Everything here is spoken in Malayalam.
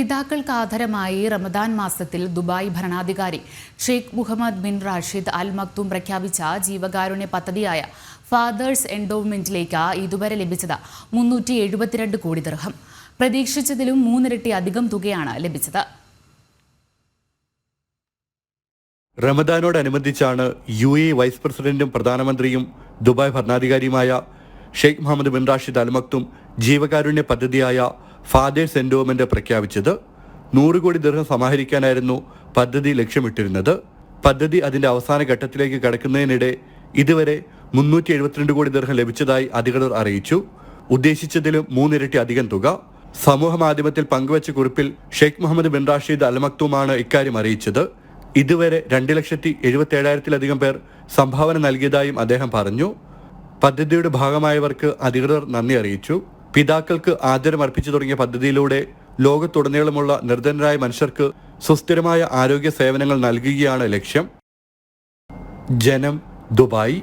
പിതാക്കൾക്ക് ആധാരമായി റമദാൻ മാസത്തിൽ ദുബായ് ഭരണാധികാരി Sheikh Mohammed bin Rashid Al Maktoum പ്രഖ്യാപിച്ച ജീവകാരുണ്യ പദ്ധതിയായ ഫാദേഴ്സ് എൻഡോവ്മെന്റിലേക്ക് ഇതുവരെ ലഭിച്ചത് മുന്നൂറ്റി എഴുപത്തിരണ്ട് കോടി ദർഹം. പ്രതീക്ഷിച്ചതിലും മൂന്നിരട്ടി അധികം തുകയാണ് ലഭിച്ചത്. റമദാനോടനുബന്ധിച്ചാണ് യു എ വൈസ് പ്രസിഡന്റും പ്രധാനമന്ത്രിയും Dubai ഭരണാധികാരിയുമായ Sheikh Mohammed bin Rashid Al Maktoum ജീവകാരുണ്യ പദ്ധതിയായ ഫാദേഴ്സ് എൻഡോമെന്റ് പ്രഖ്യാപിച്ചത് നൂറ് കോടി ദീർഘം സമാഹരിക്കാനായിരുന്നു പദ്ധതി ലക്ഷ്യമിട്ടിരുന്നത്. പദ്ധതി അതിന്റെ അവസാന ഘട്ടത്തിലേക്ക് കടക്കുന്നതിനിടെ ഇതുവരെ മുന്നൂറ്റി എഴുപത്തിരണ്ട് കോടി ദീർഘം ലഭിച്ചതായി അധികൃതർ അറിയിച്ചു. ഉദ്ദേശിച്ചതിലും മൂന്നിരട്ടി അധികം തുക. സമൂഹ മാധ്യമത്തിൽ പങ്കുവച്ച കുറിപ്പിൽ ഷെയ്ഖ് മുഹമ്മദ് ബിൻ റാഷിദ് അൽമക്തുമാണ് ഇക്കാര്യം അറിയിച്ചത്. ഇതുവരെ രണ്ട് ലക്ഷത്തി എഴുപത്തി ഏഴായിരത്തിലധികം പേർ സംഭാവന നൽകിയതായും അദ്ദേഹം പറഞ്ഞു. പദ്ധതിയുടെ ഭാഗമായവർക്ക് അധികൃതർ നന്ദി അറിയിച്ചു. പിതാക്കൾക്ക് ആദരം അർപ്പിച്ചു തുടങ്ങിയ പദ്ധതിയിലൂടെ ലോകത്തുടനീളമുള്ള നിർധനരായ മനുഷ്യർക്ക് സുസ്ഥിരമായ ആരോഗ്യ സേവനങ്ങൾ നൽകുകയാണ് ലക്ഷ്യം. ജനം ദുബായ്.